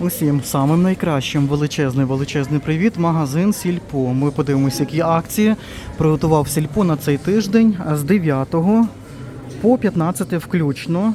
Усім самим найкращим величезний величезний привіт. Магазин Сільпо. Ми подивимося, які акції приготував Сільпо на цей тиждень з 9 по 15 включно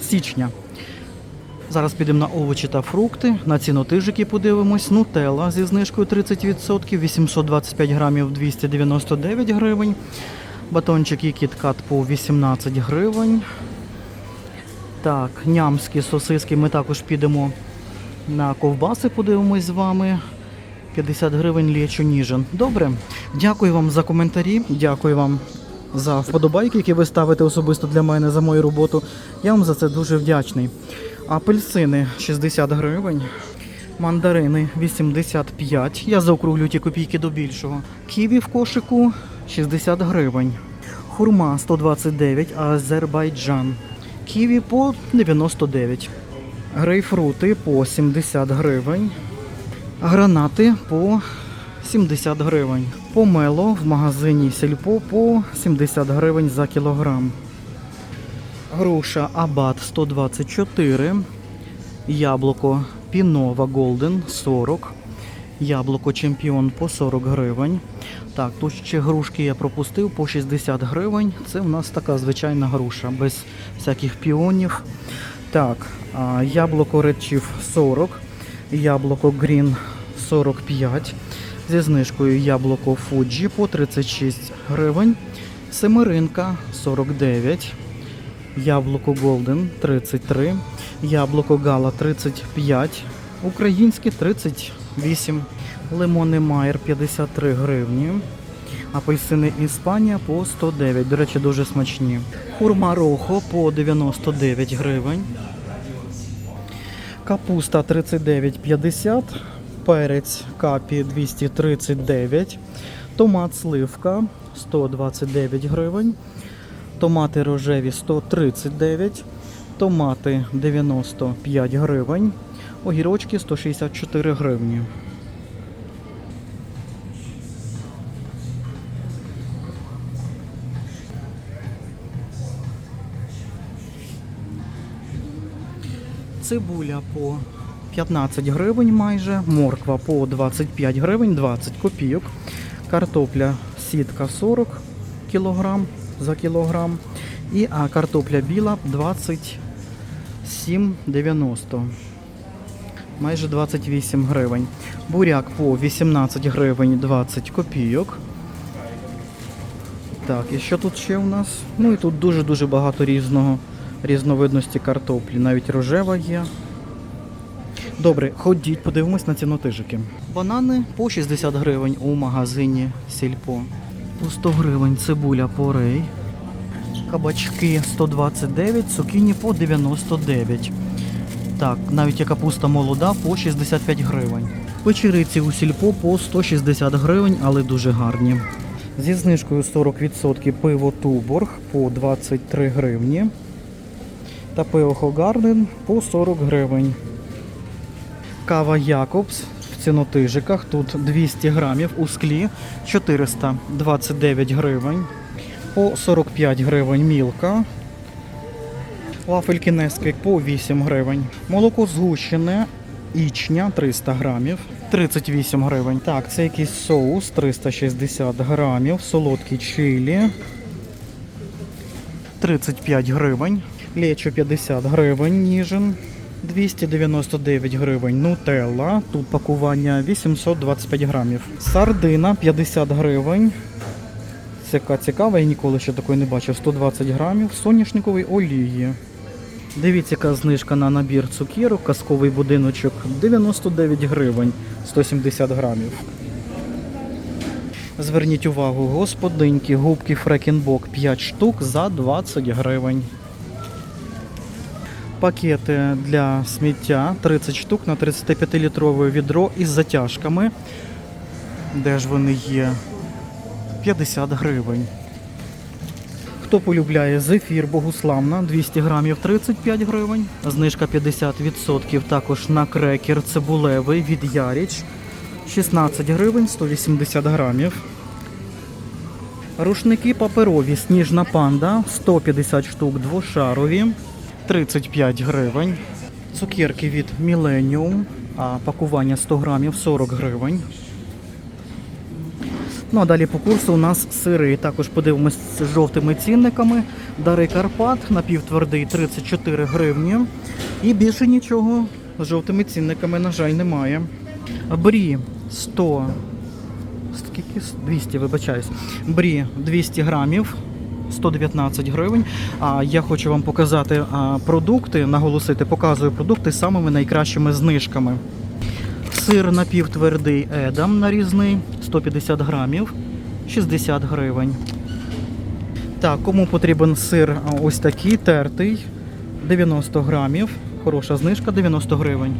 січня. Зараз підемо на овочі та фрукти, на цінотижики подивимось. Нутелла зі знижкою 30%, 825 грамів 299 гривень. Батончики KitKat по 18 гривень. Так, нямські сосиски ми також підемо на ковбаси, подивимось з вами. 50 гривень лічу ніжин. Добре. Дякую вам за коментарі. Дякую вам за вподобайки, які ви ставите особисто для мене за мою роботу. Я вам за це дуже вдячний. Апельсини 60 гривень. Мандарини 85. Я заокруглю ті копійки до більшого. Ківі в кошику 60 гривень. Хурма 129, Азербайджан. Ківі по 99. Грейпфрути по 70 гривень. Гранати по 70 гривень. Помело в магазині Сільпо по 70 гривень за кілограм. Груша Абат 124. Яблуко Пінова Голден 40. Яблуко Чемпіон по 40 гривень. Так, тут ще грушки я пропустив по 60 гривень. Це в нас така звичайна груша, без всяких піонів. Так, яблуко Chief 40, яблуко Green 45. Зі знижкою яблуко Fuji по 36 гривень. Семеринка 49. Яблуко Golden 33, яблуко Гала 35, українське 38, лимони Майер 53 гривні, апельсини Іспанія по 109, до речі, дуже смачні. Хурма Рохо по 99 гривень, капуста 39,50, перець капі 239, томат сливка 129 гривень. Томати рожеві 139, томати 95 гривень, огірочки 164 гривні. Цибуля по 15 гривень майже, морква по 25 гривень 20 копійок, картопля сітка 40 кілограм за кілограм. І а, картопля біла 27,90. Майже 28 гривень. Буряк по 18 гривень 20 копійок. Так, і що тут ще у нас? Ну і тут дуже-дуже багато різного різновидності картоплі. Навіть рожева є. Добре, ходіть, подивимось на цінотижики. Банани по 60 гривень у магазині Сільпо. По 100 гривень цибуля порей. Кабачки 129, цукіні по 99. Так, навіть є капуста молода по 65 гривень. Печериці у сільпо по 160 гривень, але дуже гарні. Зі знижкою 40% пиво Туборг по 23 гривні. Та пиво Хогарден по 40 гривень. Кава Якобс в цінотижиках. Тут 200 грамів у склі 429 гривень. По 45 гривень мілка. Вафельки Несквік по 8 гривень. Молоко згущене ічня 300 грамів. 38 гривень. Так, це якийсь соус 360 грамів. Солодкий чилі. 35 гривень. Лечо 50 гривень ніжин. 299 гривень нутелла. Тут пакування 825 грамів. Сардина 50 гривень. Цяка цікава, я ніколи ще такої не бачив. 120 грамів соняшникової олії. Дивіться, яка знижка на набір цукерок, казковий будиночок 99 гривень 170 грамів. Зверніть увагу, господинки, губки Фрекенбок 5 штук за 20 гривень. Пакети для сміття 30 штук на 35-літрове відро із затяжками. Де ж вони є? 50 гривень. Хто полюбляє зефір Богуславна 200 грамів 35 гривень. Знижка 50% також на крекер цибулевий від Яріч 16 гривень 180 грамів. Рушники паперові Сніжна панда 150 штук двошарові 35 гривень. Цукерки від Millennium, а пакування 100 грамів 40 гривень. Ну а далі по курсу у нас сири. Також подивимось з жовтими цінниками. Дари Карпат, напівтвердий 34 гривні. І більше нічого з жовтими цінниками, на жаль, немає. Брі 100. Скільки? 200, вибачаюсь. Брі 200 грамів. 119 гривень. А я хочу вам показати продукти, наголосити, показую продукти з самими найкращими знижками. Сир напівтвердий Едам нарізний 150 грамів 60 гривень. Так, кому потрібен сир ось такий тертий 90 грамів. Хороша знижка 90 гривень.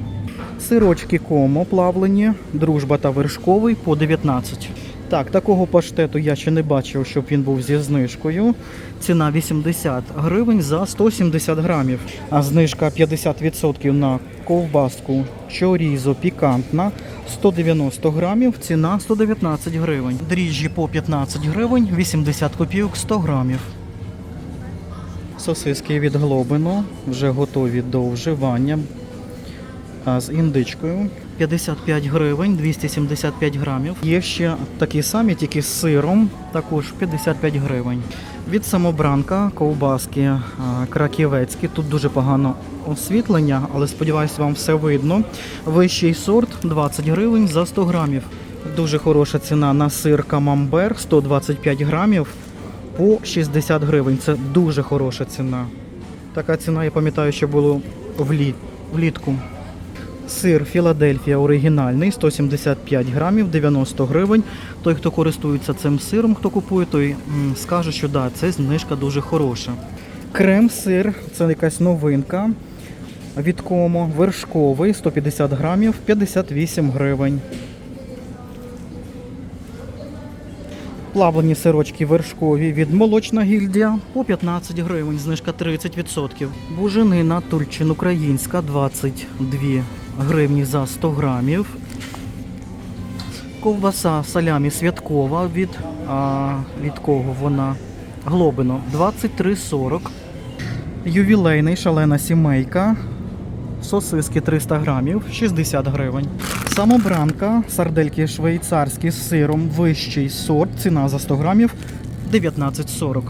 Сирочки комо плавлені, дружба та вершковий по 19. Так, такого паштету я ще не бачив, щоб він був зі знижкою. Ціна 80 гривень за 170 грамів. А знижка 50% на ковбаску чорізо пікантна 190 грамів, ціна 119 гривень. Дріжджі по 15 гривень, 80 копійок 100 грамів. Сосиски від глобину вже готові до вживання. З індичкою 55 гривень, 275 грамів. Є ще такі самі, тільки з сиром, також 55 гривень. Від самобранка ковбаски краківецькі. Тут дуже погано освітлення, але сподіваюся, вам все видно. Вищий сорт 20 гривень за 100 грамів. Дуже хороша ціна на сир камамбер 125 грамів по 60 гривень. Це дуже хороша ціна. Така ціна, я пам'ятаю, що було влі... влітку. Сир Філадельфія оригінальний 175 грамів 90 гривень. Той, хто користується цим сиром, хто купує, той скаже, що да, це знижка дуже хороша. Крем-сир це якась новинка. Від комо вершковий 150 грамів 58 гривень. Плавлені сирочки вершкові від молочна гільдія по 15 гривень, знижка 30%. Буженина Тульчин українська 22 гривні за 100 грамів. Ковбаса салямі святкова від, а, від кого вона? Глобино 23,40. Ювілейний шалена сімейка. Сосиски 300 грамів 60 гривень. Самобранка, сардельки швейцарські з сиром, вищий сорт, ціна за 100 грамів 19,40.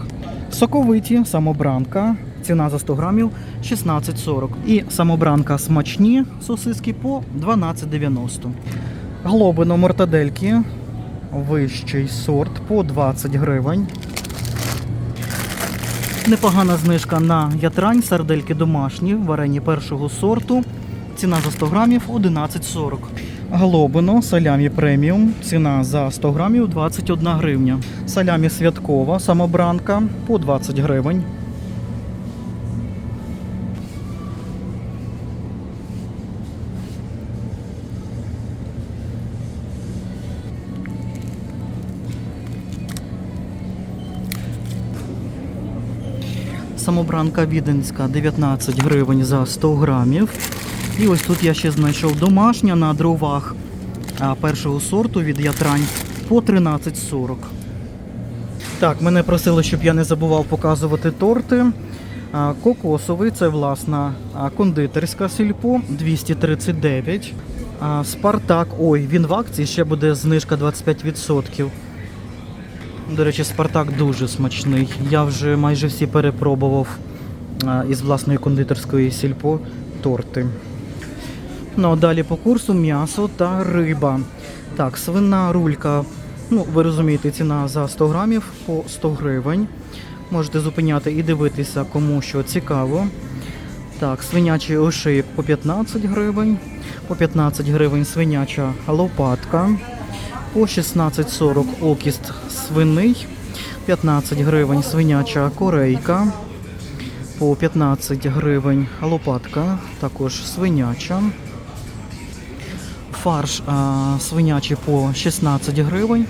Соковиті самобранка, ціна за 100 грамів 16,40. І самобранка смачні сосиски по 12,90. Глобино мортадельки, вищий сорт по 20 гривень. Непогана знижка на ятрань, сардельки домашні, варені першого сорту. Ціна за 100 грамів 11,40. Глобино, салямі преміум. Ціна за 100 грамів 21 гривня. Салямі святкова, самобранка по 20 гривень. Самобранка віденська 19 гривень за 100 грамів. І ось тут я ще знайшов домашня на дровах першого сорту від ятрань по 13,40. Так, мене просили, щоб я не забував показувати торти. Кокосовий це власна кондитерська сільпо 239. А, Спартак, ой, він в акції ще буде знижка 25%. До речі, Спартак дуже смачний. Я вже майже всі перепробував із власної кондитерської сільпо торти. Ну, а далі по курсу м'ясо та риба. Так, свина рулька. Ну, ви розумієте, ціна за 100 грамів по 100 гривень. Можете зупиняти і дивитися, кому що цікаво. Так, свинячий ошийок по 15 гривень. По 15 гривень свиняча лопатка. По 16,40 окіст свиний. 15 гривень свиняча корейка. По 15 гривень лопатка, також свиняча. Фарш а, свинячий по 16 гривень,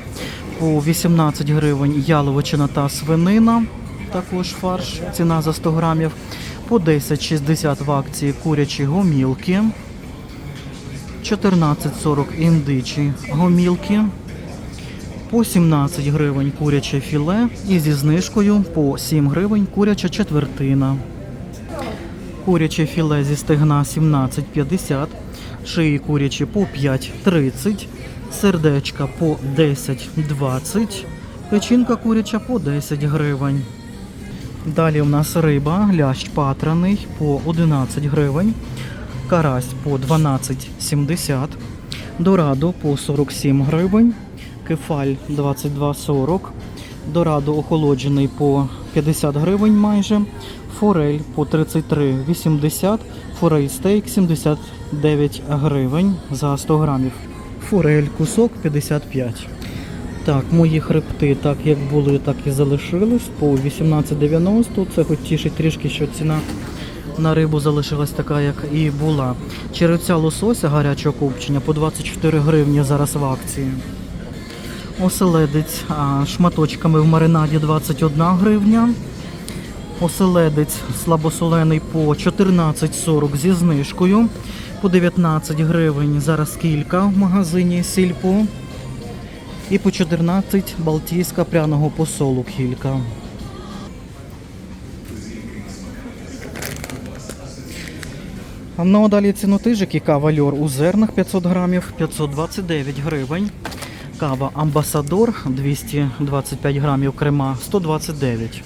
по 18 гривень яловичина та свинина, також фарш, ціна за 100 грамів, по 10,60 в акції курячі гомілки, 14,40 індичі гомілки, по 17 гривень куряче філе і зі знижкою по 7 гривень куряча четвертина. Куряче філе зі стегна 17,50. Шиї курячі по 5,30. Сердечка по 10,20. Печінка куряча по 10 гривень. Далі у нас риба, лящ патраний по 11 гривень, карась по 12,70, дорадо по 47 гривень, кефаль 22,40, дорадо охолоджений по 50 гривень майже, форель по 33,80, форель стейк 79 гривень за 100 грамів. Форель кусок 55. Так, мої хребти, так як були, так і залишились. По 18,90. Це хоч тішить трішки, що ціна на рибу залишилась така, як і була. Черевця лосося гарячого копчення по 24 гривні зараз в акції. Оселедець шматочками в маринаді 21 гривня. Оселедець слабосолений по 14,40 зі знижкою. По 19 гривень зараз кілька в магазині Сільпо. І по 14 балтійська пряного посолу кілька. Ну а далі цінотижики кава льор у зернах 500 грамів 529 гривень. Кава Амбасадор 225 грамів крема 129.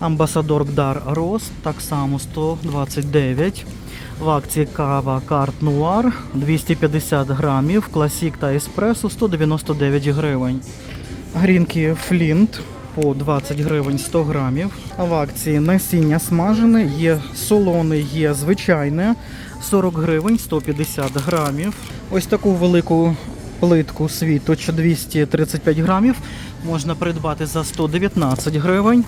Амбасадор Гдар Рос так само 129. В акції кава Карт Нуар 250 грамів, Класік та Еспресо 199 гривень. Грінки Флінт по 20 гривень 100 грамів. В акції насіння смажене, є солоне, є звичайне 40 гривень 150 грамів. Ось таку велику плитку світоч 235 грамів можна придбати за 119 гривень.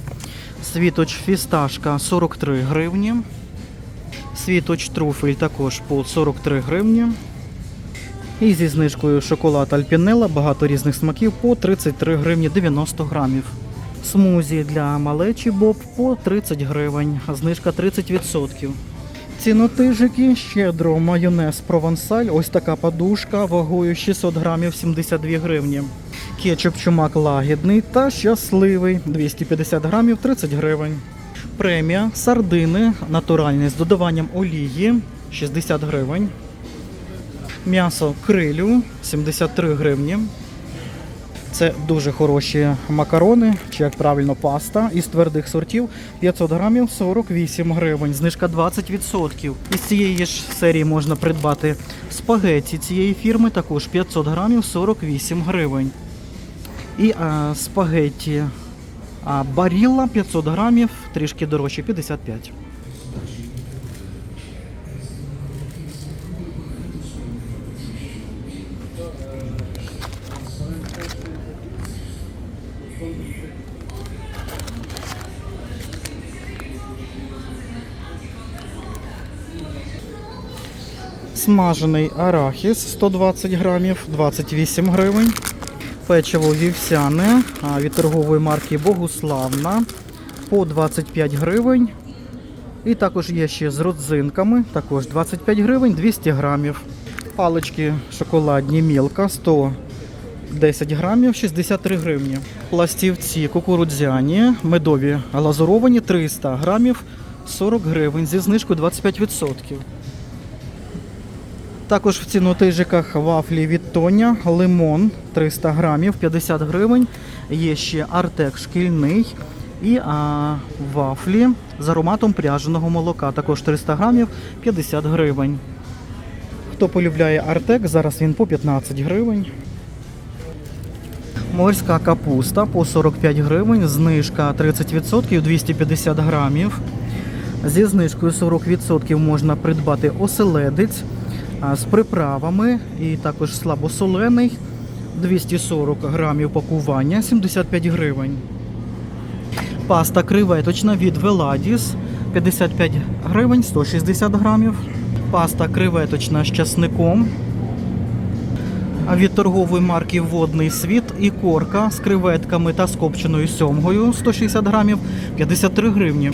Світоч фісташка 43 гривні. Світоч труфель також по 43 гривні. І зі знижкою шоколад Альпінела, багато різних смаків по 33 гривні 90 грамів. Смузі для малечі Боб по 30 гривень, знижка 30%. Цінотижики, щедро майонез провансаль, ось така подушка вагою 600 грамів 72 гривні. Кетчуп чумак лагідний та щасливий 250 грамів 30 гривень. Премія сардини натуральні з додаванням олії 60 гривень. М'ясо крилю 73 гривні. Це дуже хороші макарони, чи як правильно паста із твердих сортів 500 грамів 48 гривень, знижка 20%. Із цієї ж серії можна придбати спагеті цієї фірми, також 500 грамів 48 гривень. І а, спагетті а, барілла 500 грамів, трішки дорожче 55. Смажений арахіс 120 грамів, 28 гривень. Печиво вівсяне від торгової марки Богуславна по 25 гривень. І також є ще з родзинками, також 25 гривень, 200 грамів. Палички шоколадні мілка 110 грамів, 63 гривні. Пластівці кукурудзяні, медові глазуровані 300 грамів, 40 гривень зі знижкою 25%. Також в цінотижиках вафлі від Тоня, лимон 300 грамів, 50 гривень. Є ще артек шкільний і а, вафлі з ароматом пряженого молока. Також 300 грамів, 50 гривень. Хто полюбляє артек, зараз він по 15 гривень. Морська капуста по 45 гривень, знижка 30%, 250 грамів. Зі знижкою 40% можна придбати оселедець з приправами і також слабосолений 240 грамів пакування 75 гривень. Паста креветочна від Веладіс 55 гривень 160 грамів. Паста креветочна з часником. Від торгової марки Водний світ і корка з креветками та з копченою сьомгою 160 грамів 53 гривні.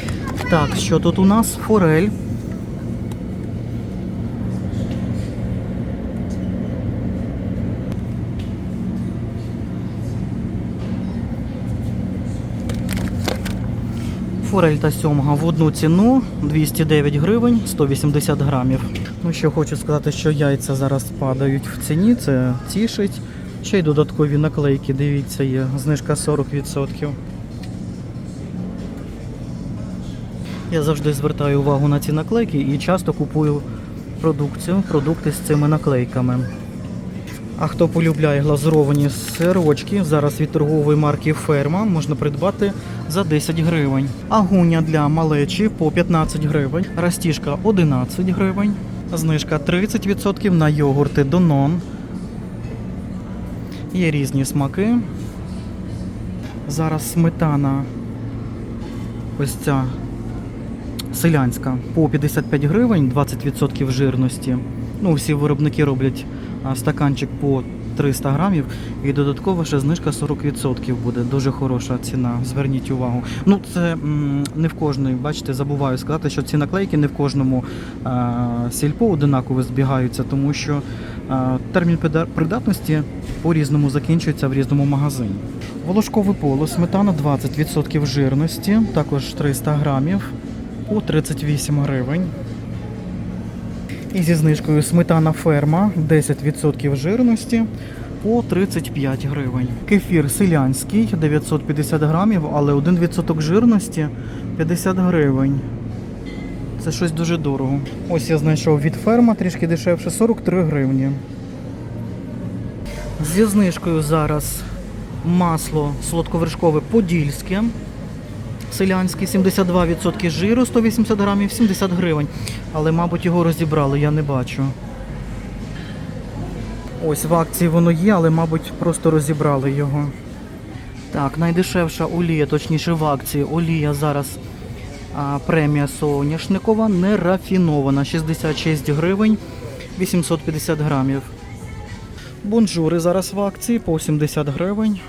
Так, що тут у нас? Форель Форель та сьомга в одну ціну 209 гривень 180 грамів. Ну що хочу сказати, що яйця зараз падають в ціні, це тішить. Ще й додаткові наклейки, дивіться, є знижка 40%. Я завжди звертаю увагу на ці наклейки і часто купую продукцію, продукти з цими наклейками. А хто полюбляє глазуровані сирочки, зараз від торгової марки Ферма можна придбати за 10 гривень. Агуня для малечі по 15 гривень, растіжка 11 гривень, знижка 30% на йогурти Донон. Є різні смаки. Зараз сметана ось ця селянська по 55 гривень, 20% жирності. Ну, всі виробники роблять стаканчик по 300 грамів і додатково ще знижка 40% буде. Дуже хороша ціна. Зверніть увагу. Ну, це м, не в кожної, бачите, забуваю сказати, що ці наклейки не в кожному а, сільпо одинаково збігаються, тому що а, термін придатності по-різному закінчується в різному магазині. Волошковий поло, сметана 20% жирності, також 300 грамів по 38 гривень. І зі знижкою сметана ферма 10% жирності по 35 гривень. Кефір селянський 950 грамів, але 1% жирності 50 гривень. Це щось дуже дорого. Ось я знайшов від ферма трішки дешевше 43 гривні. Зі знижкою зараз масло солодковершкове подільське. Селянський 72% жиру, 180 грамів, 70 гривень. Але, мабуть, його розібрали, я не бачу. Ось в акції воно є, але, мабуть, просто розібрали його. Так, найдешевша олія, точніше в акції. Олія зараз а, премія соняшникова, не рафінована. 66 гривень, 850 грамів. Бонжури зараз в акції по 70 гривень.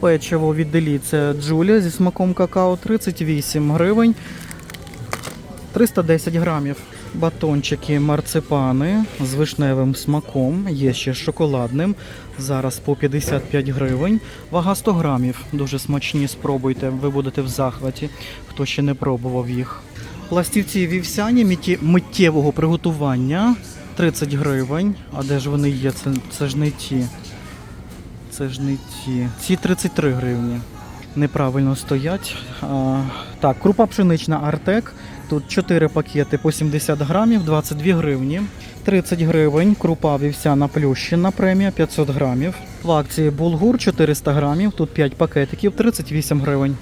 Печиво від Делі Джулія зі смаком какао 38 гривень 310 грамів. Батончики марципани з вишневим смаком, є ще шоколадним. Зараз по 55 гривень. Вага 100 грамів. Дуже смачні, спробуйте, ви будете в захваті, хто ще не пробував їх. Пластівці вівсяні миттє- миттєвого приготування 30 гривень. А де ж вони є? Це, це ж не ті. Це ж не ті. Ці 33 гривні. Неправильно стоять. А, так, крупа пшенична Артек. Тут 4 пакети по 70 грамів, 22 гривні. 30 гривень. Крупа вівсяна плющина премія 500 грамів. В акції булгур 400 грамів. Тут 5 пакетиків, 38 гривень.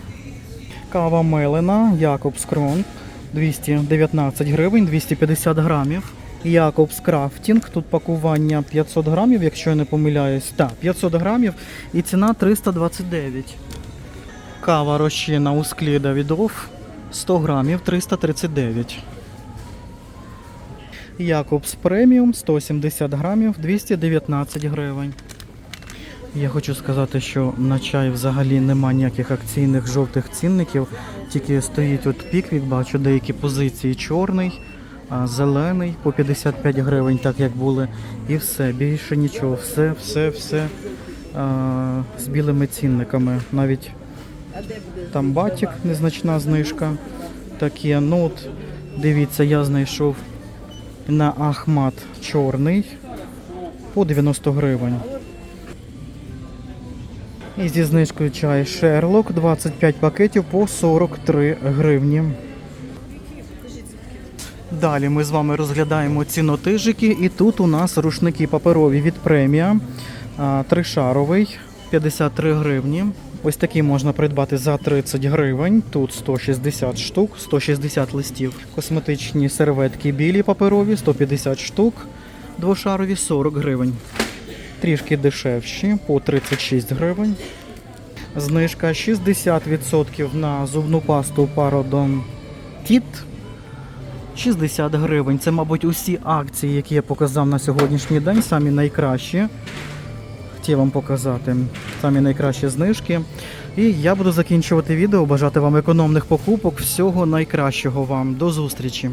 Кава мелена, Якобс Крон 219 гривень, 250 грамів. Якобс Крафтінг, тут пакування 500 грамів, якщо я не помиляюсь. Так, 500 грамів і ціна 329. Кава розчина у склі Давідов 100 грамів 339. Якобс преміум 170 грамів 219 гривень. Я хочу сказати, що на чай взагалі нема ніяких акційних жовтих цінників. Тільки стоїть от піквік, бачу деякі позиції чорний, зелений по 55 гривень, так як були. І все, більше нічого. Все, все, все а, з білими цінниками. Навіть там батік, незначна знижка. Таке. Ну от, дивіться, я знайшов на Ахмат чорний по 90 гривень. І зі знижкою чай Шерлок 25 пакетів по 43 гривні. Далі ми з вами розглядаємо цінотижики, і тут у нас рушники паперові від премія. Тришаровий 53 гривні. Ось такий можна придбати за 30 гривень. Тут 160 штук, 160 листів. Косметичні серветки білі паперові 150 штук, двошарові 40 гривень. Трішки дешевші по 36 гривень. Знижка 60% на зубну пасту Parodon Kit 60 гривень. Це, мабуть, усі акції, які я показав на сьогоднішній день, самі найкращі. Хотів вам показати самі найкращі знижки. І я буду закінчувати відео. Бажати вам економних покупок. Всього найкращого вам. До зустрічі!